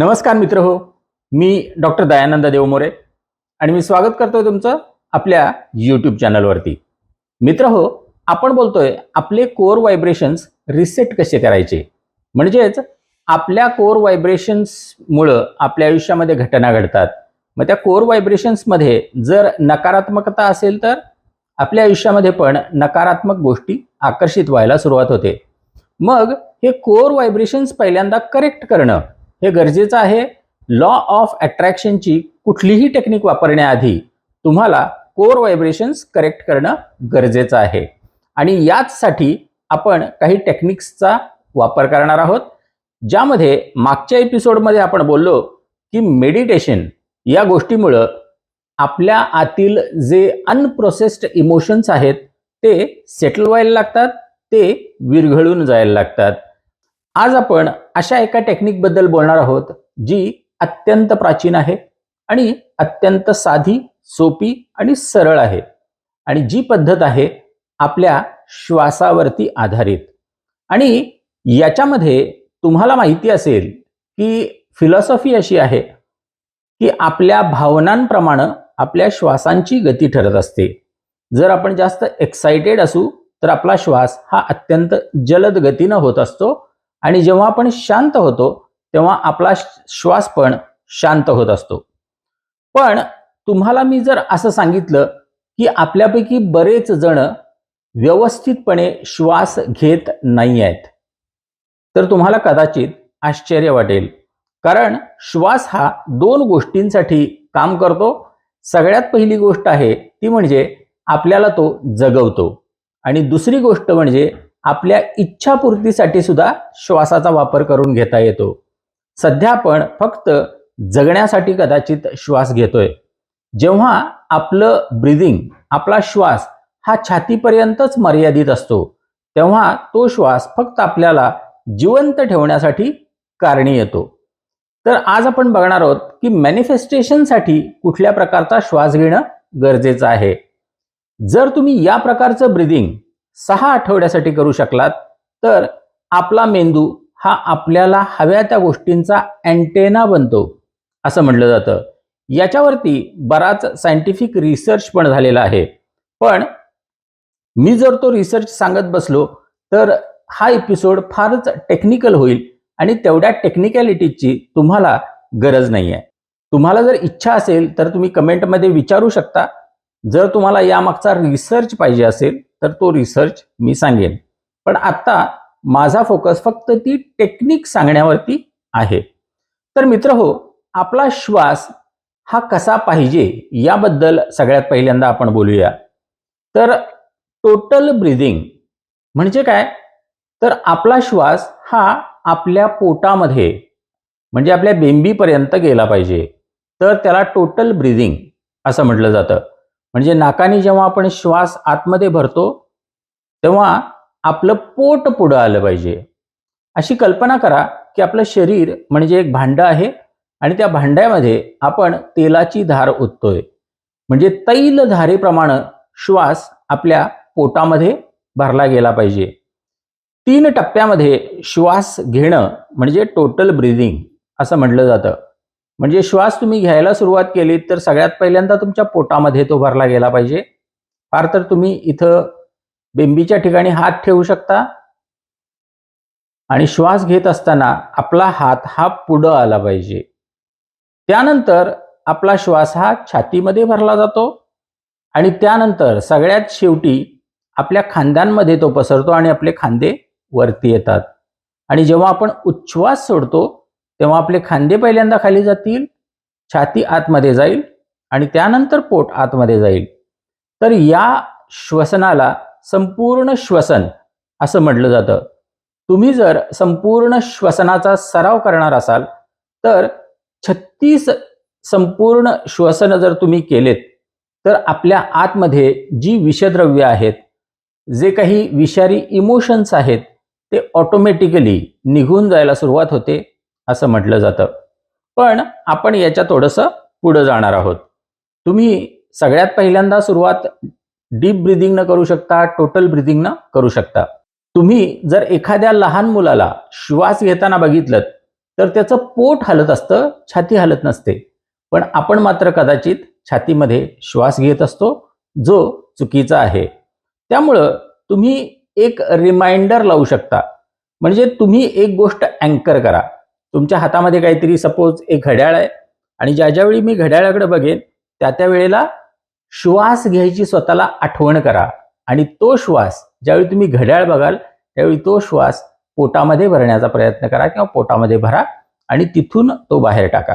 नमस्कार मित्र हो मी डॉक्टर दयानंद देवमोरे आणि मी स्वागत करतोय तुमचं आपल्या यूट्यूब चॅनलवरती मित्र हो आपण बोलतोय आपले कोर व्हायब्रेशन्स रिसेट कसे करायचे? म्हणजेच आपल्या कोर व्हायब्रेशन्समुळं आपल्या आयुष्यामध्ये घटना घडतात. मग त्या कोर व्हायब्रेशन्समध्ये जर नकारात्मकता असेल तर आपल्या आयुष्यामध्ये पण नकारात्मक गोष्टी आकर्षित व्हायला सुरुवात होते. मग हे कोर व्हायब्रेशन्स पहिल्यांदा करेक्ट करणं हे गरजेचं आहे. लॉ ऑफ अट्रॅक्शनची कुठलीही टेक्निक वापरण्याआधी तुम्हाला कोर व्हायब्रेशन्स करेक्ट करणं गरजेचं आहे. आणि याचसाठी आपण काही टेक्निक्सचा वापर करणार आहोत. ज्यामध्ये मागच्या एपिसोडमध्ये आपण बोललो की मेडिटेशन या गोष्टीमुळं आपल्या आतील जे अनप्रोसेस्ड इमोशन्स आहेत ते सेटल व्हायला लागतात ते विरघळून जायला लागतात. आज आपण अशा एका टेक्निकबद्दल बोलणार आहोत जी अत्यंत प्राचीन आहे आणि अत्यंत साधी सोपी आणि सरळ आहे आणि जी पद्धत आहे आपल्या श्वासावरती आधारित. आणि याच्यामध्ये तुम्हाला माहिती असेल की फिलॉसॉफी अशी आहे की आपल्या भावनांप्रमाणे आपल्या श्वासांची गती ठरत असते. जर आपण जास्त एक्सायटेड असू तर आपला श्वास हा अत्यंत जलद गतीनं होत असतो आणि जेव्हा आपण शांत होतो तेव्हा आपला श्वास पण शांत होत असतो. पण तुम्हाला मी जर असं सांगितलं की आपल्यापैकी बरेच जण व्यवस्थितपणे श्वास घेत नाही आहेत तर तुम्हाला कदाचित आश्चर्य वाटेल. कारण श्वास हा दोन गोष्टींसाठी काम करतो. सगळ्यात पहिली गोष्ट आहे ती म्हणजे आपल्याला तो जगवतो. आणि दुसरी गोष्ट म्हणजे आपल्या इच्छापूर्तीसाठी सुद्धा श्वासाचा वापर करून घेता येतो. सध्या आपण फक्त जगण्यासाठी कदाचित श्वास घेतोय. जेव्हा आपलं ब्रिदिंग आपला श्वास हा छातीपर्यंतच मर्यादित असतो तेव्हा तो श्वास फक्त आपल्याला जिवंत ठेवण्यासाठी कारणी येतो. तर आज आपण बघणार आहोत की मॅनिफेस्टेशनसाठी कुठल्या प्रकारचा श्वास घेणं गरजेचं आहे. जर तुम्ही या प्रकारचं ब्रिदिंग सहा आठवड्यासाठी करू शकलात तर आपला मेंदू हा आपल्याला हव्या त्या गोष्टींचा अँटेना बनतो असं म्हटलं जातं. याच्यावरती बराच सायंटिफिक रिसर्च पण झालेला आहे. पण मी जर तो रिसर्च सांगत बसलो तर हा एपिसोड फारच टेक्निकल होईल आणि तेवढ्या टेक्निकॅलिटीची तुम्हाला गरज नाही आहे तुम्हाला जर इच्छा असेल तर तुम्ही कमेंटमध्ये विचारू शकता. जर तुम्हाला यामागचा रिसर्च पाहिजे असेल तर तो रिसर्च मी सांगेन. पण आत्ता माझा फोकस फक्त ती टेक्निक सांगण्यावरती आहे. तर मित्र हो आपला श्वास हा कसा पाहिजे याबद्दल सगळ्यात पहिल्यांदा आपण बोलूया. तर टोटल ब्रिदिंग म्हणजे काय? तर आपला श्वास हा आपल्या पोटामध्ये म्हणजे आपल्या बेंबीपर्यंत गेला पाहिजे. तर त्याला टोटल ब्रिदिंग असं म्हटलं जातं. म्हणजे नाकाने जेव्हा आपण श्वास आतमध्ये भरतो तेव्हा आपलं पोट पुढं आलं पाहिजे. अशी कल्पना करा की आपलं शरीर म्हणजे एक भांडं आहे आणि त्या भांड्यामध्ये आपण तेलाची धार ओततोय. म्हणजे तैल धारेप्रमाणे श्वास आपल्या पोटामध्ये भरला गेला पाहिजे. तीन टप्प्यामध्ये श्वास घेणं म्हणजे टोटल ब्रिदिंग असं म्हटलं जातं. म्हणजे श्वास तुम्ही घ्यायला सुरुवात केली तर सगळ्यात पहिल्यांदा तुमच्या पोटामध्ये तो भरला गेला पाहिजे. फार तर तुम्ही इथं बेंबीच्या ठिकाणी हात ठेवू शकता. आणि श्वास घेत असताना आपला हात हा पुढं आला पाहिजे. त्यानंतर आपला श्वास हा छातीमध्ये भरला जातो. आणि त्यानंतर सगळ्यात शेवटी आपल्या खांद्यांमध्ये तो पसरतो आणि आपले खांदे वरती येतात. आणि जेव्हा आपण उच्छ्वास सोडतो तेव्हा आपले खांदे पहिल्यांदा खाली जातील छाती आतमध्ये जाईल आणि त्यानंतर पोट आतमध्ये जाईल. तर या श्वसनाला संपूर्ण श्वसन असं म्हटलं जातं. तुम्ही जर संपूर्ण श्वसनाचा सराव करणार असाल तर छत्तीस संपूर्ण श्वसन जर तुम्ही केलेत तर आपल्या आतमध्ये जी विषद्रव्य आहेत जे काही विषारी इमोशन्स आहेत ते ऑटोमॅटिकली निघून जायला सुरुवात होते. असं म्हटलं जातं. पण आपण याच्या थोडंसं पुढं जाणार आहोत. तुम्ही सगळ्यात पहिल्यांदा सुरुवात डीप ब्रिदिंगनं करू शकता टोटल ब्रिदिंगनं करू शकता. तुम्ही जर एखाद्या लहान मुलाला श्वास घेताना बघितलं तर त्याचं पोट हलत असतं छाती हलत नसते. पण आपण मात्र कदाचित छातीमध्ये श्वास घेत असतो जो चुकीचा आहे. त्यामुळं तुम्ही एक रिमाइंडर लावू शकता. म्हणजे तुम्ही एक गोष्ट अँकर करा. तुमच्या हातामध्ये काहीतरी सपोज एक घड्याळ आहे आणि ज्या ज्यावेळी मी घड्याळाकडे बघेन त्या त्या वेळेला श्वास घ्यायची स्वतःला आठवण करा. आणि तो श्वास ज्यावेळी तुम्ही घड्याळ बघाल त्यावेळी तो श्वास पोटामध्ये भरण्याचा प्रयत्न करा किंवा पोटामध्ये भरा आणि तिथून तो बाहेर टाका.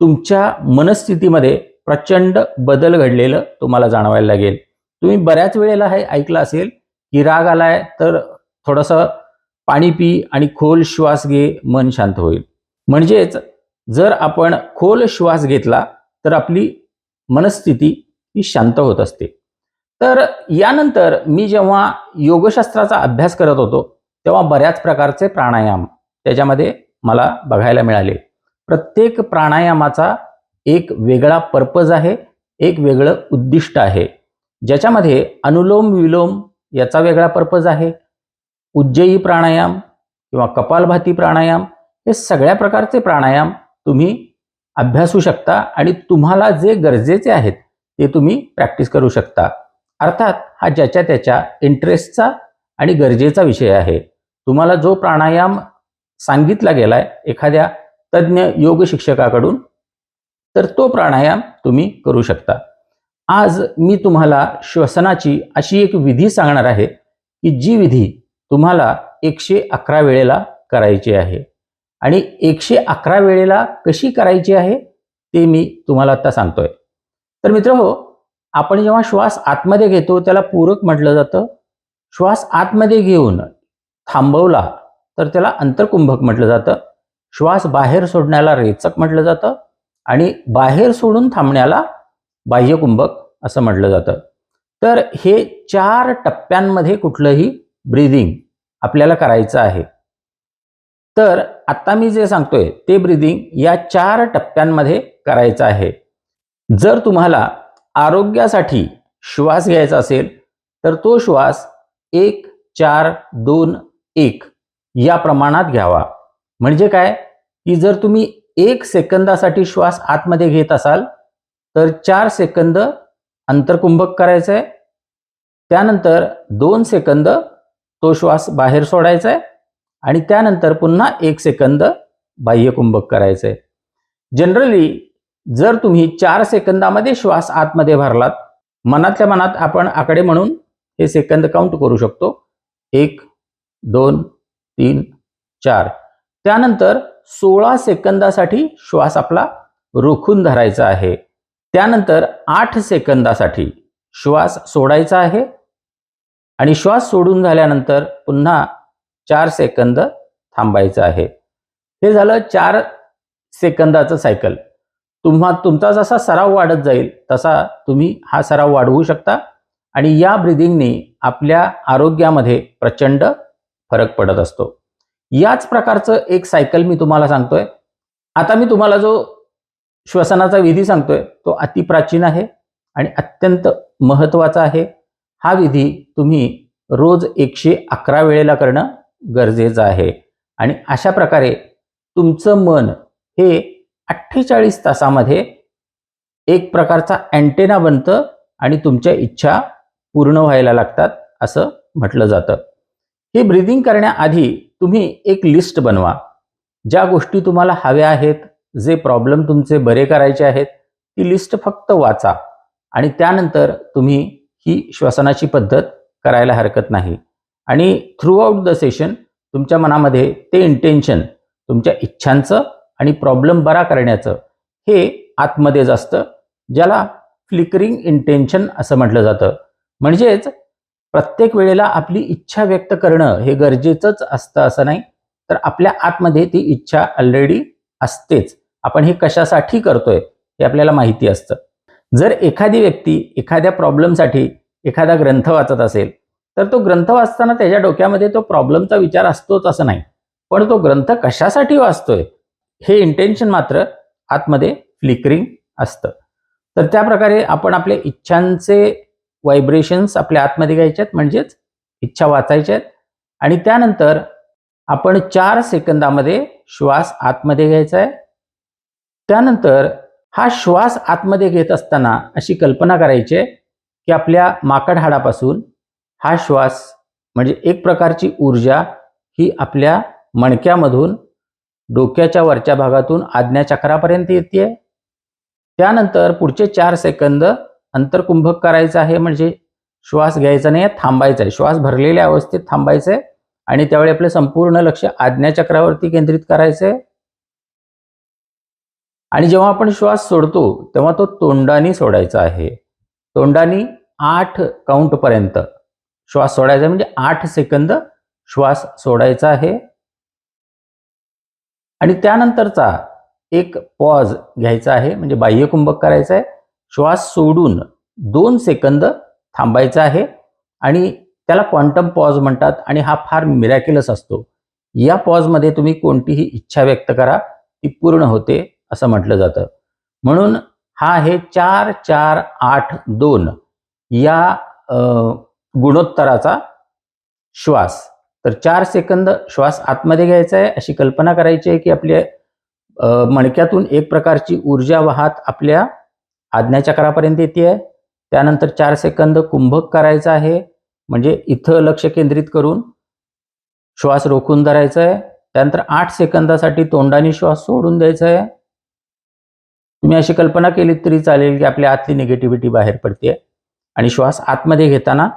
तुमच्या मनस्थितीमध्ये प्रचंड बदल घडलेलं तुम्हाला जाणवायला लागेल. तुम्ही बऱ्याच वेळेला हे ऐकलं असेल की राग आलाय तर थोडंसं पाणी पी आणि खोल श्वास घे मन शांत होईल. म्हणजेच जर आपण खोल श्वास घेतला तर आपली मनस्थिती ही शांत होत असते. तर यानंतर मी जेव्हा योगशास्त्राचा अभ्यास करत होतो तेव्हा बऱ्याच प्रकारचे प्राणायाम त्याच्यामध्ये मला बघायला मिळाले. प्रत्येक प्राणायामाचा एक वेगळा पर्पज आहे एक वेगळं उद्दिष्ट आहे. ज्याच्यामध्ये अनुलोम विलोम याचा वेगळा पर्पज आहे उज्जयी प्राणायाम किंवा कपालभाती प्राणायाम हे सगळ्या प्रकारचे प्राणायाम तुम्ही अभ्यासू शकता आणि तुम्हाला जे गरजेचे आहेत ते तुम्ही प्रॅक्टिस करू शकता. अर्थात हा ज्याच्या त्याच्या इंटरेस्टचा आणि गरजेचा विषय आहे. तुम्हाला जो प्राणायाम सांगितला गेलाय एखाद्या तज्ज्ञ योग शिक्षकाकडून तर तो प्राणायाम तुम्ही करू शकता. आज मी तुम्हाला श्वसनाची अशी एक विधी सांगणार आहे की जी विधी तुम्हाला एकशे अकरा वेळेला करायची आहे. आणि एकशे अकरा वेळेला कशी करायची आहे? ते मी तुम्हाला आता सांगतोय. तर मित्र हो आपण जेव्हा श्वास आतमध्ये घेतो त्याला पूरक म्हटलं जातं. श्वास आतमध्ये घेऊन थांबवला तर त्याला अंतर्कुंभक म्हटलं जातं. श्वास बाहेर सोडण्याला रेचक म्हटलं जातं. आणि बाहेर सोडून थांबण्याला बाह्यकुंभक असं म्हटलं जातं. तर हे चार टप्प्यांमध्ये कुठलंही ब्रिदिंग आपल्याला करायचं आहे. तर आत्ता मी जे सांगतोय ते ब्रिदिंग या चार टप्प्यांमध्ये करायचं आहे. जर तुम्हाला आरोग्यासाठी श्वास घ्यायचा असेल तर तो श्वास एक चार दोन एक या प्रमाणात घ्यावा. म्हणजे काय? की जर तुम्ही एक सेकंदासाठी श्वास आतमध्ये घेत असाल तर चार सेकंद अंतर्कुंभक करायचं आहे त्यानंतर दोन सेकंद तो श्वास बाहेर सोडायचा आहे आणि त्यानंतर पुन्हा एक सेकंद बाह्यकुंभक करायचं आहे जनरली जर तुम्ही चार सेकंदामध्ये श्वास आतमध्ये भरलात मनातल्या मनात आपण आकडे म्हणून हे सेकंद काउंट करू शकतो. एक दोन तीन चार. त्यानंतर सोळा सेकंदासाठी श्वास आपला रोखून धरायचा आहे. त्यानंतर आठ सेकंदासाठी श्वास सोडायचा आहे. आणि श्वास सोडून झाल्यानंतर पुन्हा चार सेकंद थांबायचं आहे. हे झालं चार सेकंदाचं सायकल. तुम्हा तुमचा जसा सराव वाढत जाईल तसा तुम्ही हा सराव वाढवू शकता आणि या ब्रिदिंगने आपल्या आरोग्यामध्ये प्रचंड फरक पडत असतो. याच प्रकारचं एक सायकल मी तुम्हाला सांगतोय. आता मी तुम्हाला जो श्वसनाचा विधी सांगतोय तो अतिप्राचीन आहे आणि अत्यंत महत्त्वाचा आहे. हा विधी तुम्ही रोज एकशे अकरा वेळेला करणं गरजेचं आहे. आणि अशा प्रकारे तुमचं मन हे अठ्ठेचाळीस तासामध्ये एक प्रकारचा अँटेना बनतं आणि तुमच्या इच्छा पूर्ण व्हायला लागतात असं म्हटलं जातं. हे ब्रिदिंग करण्याआधी तुम्ही एक लिस्ट बनवा. ज्या गोष्टी तुम्हाला हव्या आहेत जे प्रॉब्लेम तुमचे बरे करायचे आहेत ती लिस्ट फक्त वाचा आणि त्यानंतर तुम्ही की श्वसनाची पद्धत करायला हरकत नाही. आणि थ्रूआउट द सेशन तुमच्या मनामध्ये ते इंटेन्शन तुमच्या इच्छांचं आणि प्रॉब्लेम बरा करण्याचं हे आतमध्येच असतं ज्याला फ्लिकरिंग इंटेन्शन असं म्हटलं जातं. म्हणजेच प्रत्येक वेळेला आपली इच्छा व्यक्त करणं हे गरजेचंच असतं असं नाही तर आपल्या आतमध्ये ती इच्छा ऑलरेडी असतेच. आपण हे कशासाठी करतोय हे आपल्याला माहिती असतं. जर एखादी व्यक्ती एखाद्या प्रॉब्लेमसाठी एखादा ग्रंथ वाचत असेल तर तो ग्रंथ वाचताना त्याच्या डोक्यामध्ये तो प्रॉब्लेमचा विचार असतोच असं नाही. पण तो ग्रंथ कशासाठी वाचतोय हे इंटेन्शन मात्र आतमध्ये फ्लिकरिंग असतं. तर त्या प्रकारे आपण आपल्या इच्छांचे व्हायब्रेशन्स आपल्या आतमध्ये घ्यायचे आहेत म्हणजेच इच्छा वाचायच्या आहेत. आणि त्यानंतर आपण चार सेकंदामध्ये श्वास आतमध्ये घ्यायचा आहे. त्यानंतर हा श्वास आतमध्ये घेत असताना अशी कल्पना करायची आहे की आपल्या माकड हाडापासून हा श्वास म्हणजे एक प्रकारची ऊर्जा ही आपल्या मणक्यामधून डोक्याच्या वरच्या भागातून आज्ञाचक्रापर्यंत येते. त्यानंतर पुढचे चार सेकंद अंतरकुंभक करायचं आहे म्हणजे श्वास घ्यायचा नाही थांबायचा आहे. श्वास भरलेल्या अवस्थेत थांबायचं आहे आणि त्यावेळी आपलं संपूर्ण लक्ष आज्ञाचक्रावरती केंद्रित करायचं आहे. आणि जेव्हा आपण श्वास सोडतो तेव्हा तो तोंडाने सोडायचा आहे. तोंडाने आठ काउंटपर्यंत श्वास सोडायचा म्हणजे आठ सेकंद श्वास सोडायचा आहे. आणि त्यानंतरचा एक पॉज घ्यायचा आहे म्हणजे बाह्यकुंभक करायचा आहे. श्वास सोडून दोन सेकंद थांबायचा आहे आणि त्याला क्वांटम पॉज म्हणतात आणि हा फार मिरॅक्युलस असतो. या पॉजमध्ये तुम्ही कोणतीही इच्छा व्यक्त करा ती पूर्ण होते. असं म्हटलं जातं. म्हणून हा आहे चार चार आठ दोन या गुणोत्तराचा श्वास. तर चार सेकंद श्वास आतमध्ये घ्यायचा आहे अशी कल्पना करायची आहे की आपल्या मणक्यातून एक प्रकारची ऊर्जा वाहत आपल्या आज्ञाचक्रापर्यंत येते आहे. त्यानंतर चार सेकंद कुंभक करायचा आहे म्हणजे इथं लक्ष केंद्रित करून श्वास रोखून धरायचा आहे. त्यानंतर आठ सेकंदासाठी तोंडाने श्वास सोडून द्यायचा आहे. तुम्ही अशी कल्पना केली तरी चालेल की आपल्या आतली निगेटिव्हिटी बाहेर पडते आणि श्वास आतमध्ये घेताना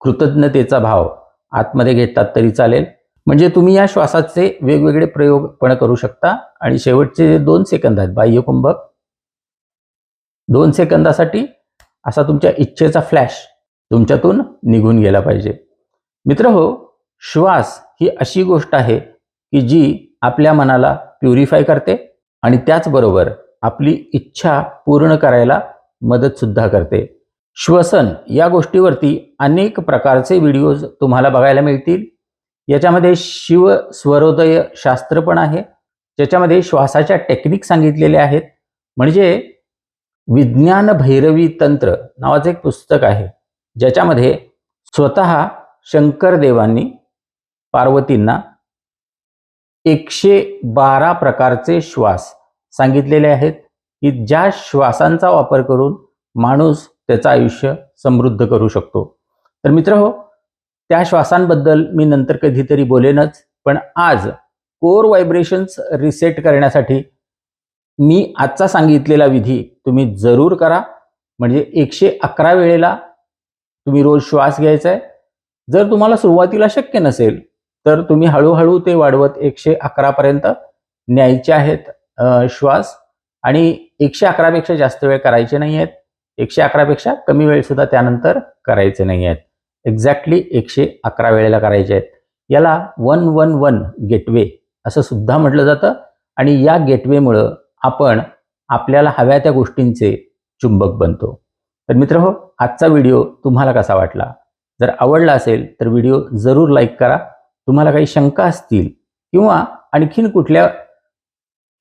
कृतज्ञतेचा भाव आतमध्ये घेतात तरी चालेल. म्हणजे तुम्ही या श्वासाचे वेगवेगळे प्रयोग पण करू शकता. आणि शेवटचे जे दोन सेकंद आहेत बाह्यकुंभक दोन सेकंदासाठी असा तुमच्या इच्छेचा फ्लॅश तुमच्यातून निघून गेला पाहिजे. मित्र हो श्वास ही अशी गोष्ट आहे की जी आपल्या मनाला प्युरिफाय करते आणि त्याचबरोबर आपली इच्छा पूर्ण करायला मदत सुद्धा करते. श्वसन या गोष्टीवरती अनेक प्रकारचे व्हिडिओज तुम्हाला बघायला मिळतील. याच्यामध्ये शिव स्वरोदय शास्त्र पण आहे. ज्याच्यामध्ये श्वासाच्या टेक्निक सांगितलेल्या आहेत. म्हणजे विज्ञान भैरवी तंत्र नावाचं एक पुस्तक आहे. ज्याच्यामध्ये स्वतः शंकरदेवांनी पार्वतींना एकशे बारा प्रकारचे श्वास सांगितलेले आहेत की ज्या श्वासांचा वापर करून माणूस त्याचं आयुष्य समृद्ध करू शकतो. तर मित्र हो त्या श्वासांबद्दल मी नंतर कधीतरी बोलेनच पण आज कोर व्हायब्रेशन्स रिसेट करण्यासाठी मी आजचा सांगितलेला विधी तुम्ही जरूर करा. म्हणजे एकशे अकरा वेळेला तुम्ही रोज श्वास घ्यायचा आहे. जर तुम्हाला सुरुवातीला शक्य नसेल तर तुम्ही हळूहळू ते वाढवत एकशे अकरापर्यंत न्यायचे आहेत. श्वास आणि एकशे अकरापेक्षा जास्त वेळ करायचे नाही आहेत. एकशे अकरापेक्षा कमी वेळ सुद्धा त्यानंतर करायचे नाही आहेत. एक्झॅक्टली एकशे अकरा वेळेला करायचे आहेत. याला वन वन वन गेटवे असं सुद्धा म्हटलं जातं आणि या गेटवेमुळं आपण आपल्याला हव्या त्या गोष्टींचे चुंबक बनतो. तर मित्र हो आजचा व्हिडिओ तुम्हाला कसा वाटला? जर आवडला असेल तर व्हिडिओ जरूर लाईक करा. तुम्हाला काही शंका असतील किंवा आणखीन कुठल्या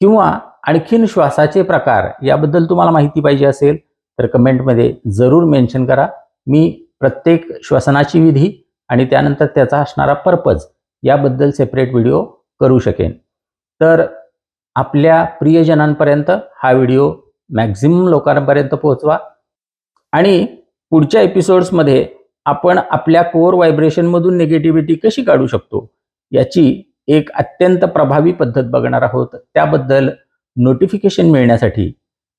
किंवा आणखीन श्वासाचे प्रकार याबद्दल तुम्हाला माहिती पाहिजे असेल तर कमेंटमध्ये जरूर मेन्शन करा. मी प्रत्येक श्वसनाची विधी आणि त्यानंतर त्याचा असणारा पर्पज याबद्दल सेपरेट व्हिडिओ करू शकेन. तर आपल्या प्रियजनांपर्यंत हा व्हिडिओ मॅक्झिमम लोकांपर्यंत पोहोचवा. आणि पुढच्या एपिसोड्समध्ये आपण आपल्या कोर व्हायब्रेशनमधून निगेटिव्हिटी कशी काढू शकतो याची एक अत्यंत प्रभावी पद्धत बघणार आहोत. त्याबद्दल नोटिफिकेशन मिळण्यासाठी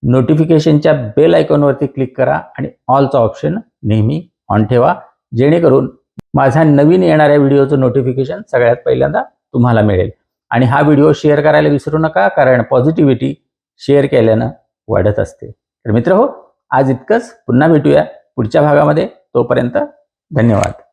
नोटिफिकेशनच्या बेल आयकॉनवरती क्लिक करा आणि ऑलचा ऑप्शन नेहमी ऑन ठेवा. जेणेकरून माझ्या नवीन येणाऱ्या व्हिडिओचं नोटिफिकेशन सगळ्यात पहिल्यांदा तुम्हाला मिळेल. आणि हा व्हिडिओ शेअर करायला विसरू नका कारण पॉझिटिव्हिटी शेअर केल्यानं वाढत असते. तर मित्र हो आज इतकंच. पुन्हा भेटूया पुढच्या भागामध्ये. तोपर्यंत धन्यवाद.